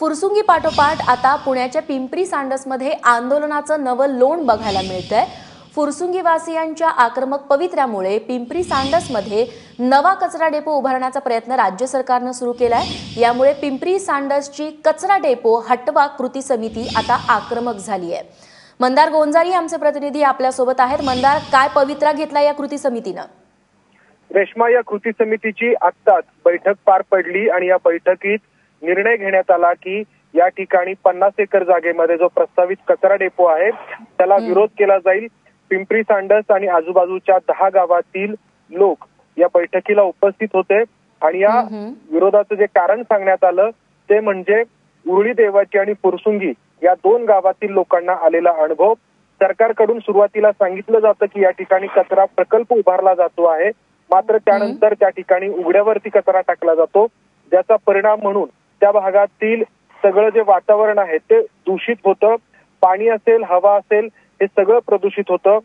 फुरसुंगी पाठोपाठ आता पुण्याच्या पिंपरी सांडसमध्ये आंदोलनाचं नवं लोण बघायला मिळतंय. फुरसुंगीवासियांच्या आक्रमक पवित्र्यामुळे पिंपरी सांडसमध्ये नवा कचरा डेपो उभारण्याचा प्रयत्न राज्य सरकारनं सुरू केलाय. यामुळे पिंपरी सांडसची कचरा डेपो हटवा कृती समिती आता आक्रमक झाली आहे मंदार गोंजारी आमचे प्रतिनिधी आपल्यासोबत आहेत. मंदार काय पवित्रा घेतला या कृती समितीनं? रेश्मा या कृती समितीची आत्ताच बैठक पार पडली आणि या बैठकीत निर्णय घेण्यात आला की या ठिकाणी पन्नास एकर जागेमध्ये जो प्रस्तावित कचरा डेपो आहे त्याला विरोध केला जाईल. पिंपरी सांडस आणि आजूबाजूच्या दहा गावातील लोक या बैठकीला उपस्थित होते. आणि या विरोधाचं जे कारण सांगण्यात आलं ते म्हणजे उरळी देवाची आणि फुरसुंगी या दोन गावातील लोकांना आलेला अनुभव. सरकारकडून सुरुवातीला सांगितलं जातं की या ठिकाणी कचरा प्रकल्प उभारला जातो आहे. मात्र त्यानंतर त्या ठिकाणी उघड्यावरती कचरा टाकला जातो. ज्याचा परिणाम म्हणून त्या भागातील सगळं जे वातावरण आहे ते दूषित होतं. पाणी असेल हवा असेल हे सगळं प्रदूषित होतं.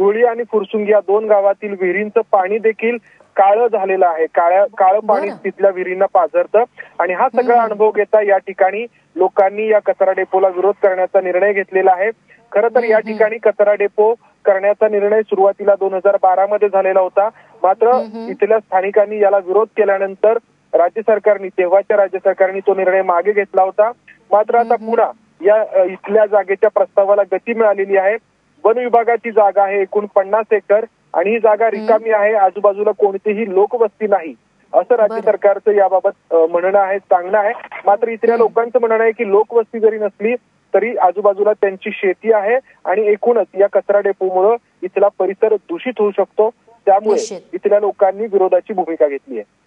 उळी आणि फुरसुंगी या दोन गावातील विहिरींचं पाणी देखील काळं झालेलं आहे. काळ्या काळं पाणी. तिथल्या विहिरींना पाझरतं. आणि हा सगळा अनुभव घेता या ठिकाणी लोकांनी या कचरा डेपोला विरोध करण्याचा निर्णय घेतलेला आहे. खरं तर या ठिकाणी कचरा डेपो करण्याचा निर्णय सुरुवातीला दोन हजार बारा मध्ये झालेला होता. मात्र इथल्या स्थानिकांनी याला विरोध केल्यानंतर राज्य सरकारने तेव्हाच्या राज्य सरकारने तो निर्णय मागे घेतला होता. मात्र आता पुन्हा या इथल्या जागेच्या प्रस्तावाला गती मिळालेली आहे. वन विभागाची जागा आहे एकूण पन्नास एकर आणि ही जागा रिकामी आहे. आजूबाजूला कोणतीही लोकवस्ती नाही. असं राज्य. सरकारचं याबाबत म्हणणं आहे सांगणं आहे. मात्र इथल्या लोकांचं म्हणणं आहे की लोकवस्ती जरी नसली तरी आजूबाजूला त्यांची शेती आहे आणि एकूणच या कचरा डेपोमुळं इथला परिसर दूषित होऊ शकतो. त्यामुळे. इथल्या लोकांनी विरोधाची भूमिका घेतली आहे.